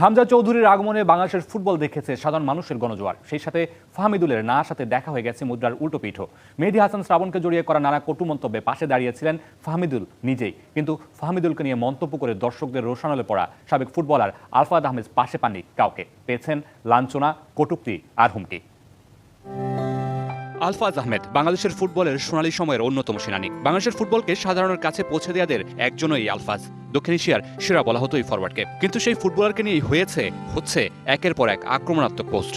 হামজা চৌধুরীর আগমনে বাংলাদেশের ফুটবল দেখেছে সাধারণ মানুষের গণজোয়ার। সেই সাথে ফাহমিদুলের না সাথে দেখা হয়ে গেছে মুদ্রার উল্টো পিঠো। মেহেদি হাসান শ্রাবণকে জড়িয়ে করা নানা কটু মন্তব্যে পাশে দাঁড়িয়েছিলেন ফাহমিদুল নিজেই। কিন্তু ফাহমিদুলকে নিয়ে মন্তব্য করে দর্শকদের রোশানলে পড়া সাবেক ফুটবলার আলফাদ আহমেদ পাশে পাননি কাউকে। পেয়েছেন লাঞ্ছনা, কটুক্তি আর হুমকি। আলফাজ আহমেদ, বাংলাদেশের ফুটবলের সোনালী সময়ের অন্যতম সেনানী। বাংলাদেশের ফুটবলকে সাধারণের কাছে পৌঁছে দেওয়াদের একজনই আলফাজ। দক্ষিণ এশিয়ার সেরা বলা হতো এই ফরওয়ার্ডকে কিন্তু সেই ফুটবলারকে নিয়েই হয়েছে, হচ্ছে একের পর এক আক্রমণাত্মক পোস্ট।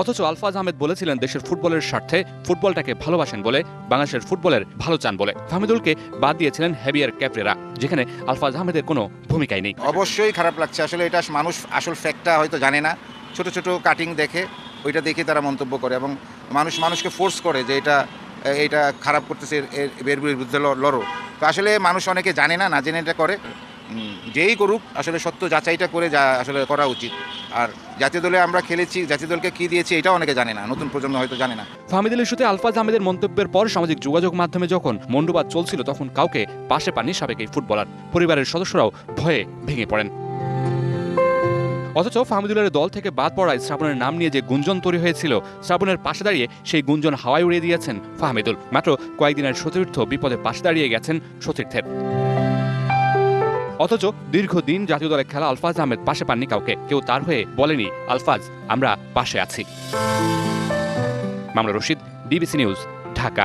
অথচ আলফাজ আহমেদ বলেছিলেন, দেশের ফুটবলের স্বার্থে ফুটবলটাকে ভালোবাসেন বলে, বাংলাদেশের ফুটবলের ভালো চান বলে। ফাহমিদুলকে বাদ দিয়েছিলেন হ্যাবিয়ার ক্যাপ্রেরা, যেখানে আলফাজ আহমেদের কোনো ভূমিকাই নেই। অবশ্যই খারাপ লাগছে। আসলে এটা মানুষ আসল ফ্যাক্টটা হয়তো জানে না। ছোট ছোট কাটিং দেখে ওইটা দেখে তারা মন্তব্য করে এবং মানুষ, মানুষকে ফোর্স করে যে এটা এটা খারাপ করতেছে এর- বিরুদ্ধে লড়ো। তো আসলে মানুষ অনেকে জানে না না জেনে এটা করে। যেই করুক, আসলে সত্য যাচাইটা করে যা, আসলে করা উচিত। আর জাতীয় দলে আমরা খেলেছি, জাতীয় দলকে কী দিয়েছি এটাও অনেকে জানে না, নতুন প্রজন্ম হয়তো জানে না। ফাহমিদুল ইস্যুতে আলফাজ আহমেদের মন্তব্যের পর সামাজিক যোগাযোগ মাধ্যমে যখন মন্ডুবাদ চলছিল, তখন কাউকে পাশে পাননি সাবেক এই ফুটবলার। পরিবারের সদস্যরাও ভয়ে ভেঙে পড়েন। অথচ ফাহমিদুলের দল থেকে বাদ পড়ায় শ্রাবণের নাম নিয়ে যে গুঞ্জন তৈরি হয়েছিল, শ্রাবণের পাশে দাঁড়িয়ে সেই গুঞ্জন হাওয়ায় উড়িয়ে দিয়েছেন ফাহমিদুল। মাত্র কয়েকদিনের সতীর্থ বিপদে পাশে দাঁড়িয়ে গেছেন সতীর্থের অথচ দীর্ঘদিন জাতীয় দলে খেলা আলফাজ আহমেদ পাশে পাননি কাউকে। কেউ তার হয়ে বলেনি, আলফাজ, আমরা পাশে আছি। মামলা রশিদ, বিবিসি নিউজ, ঢাকা।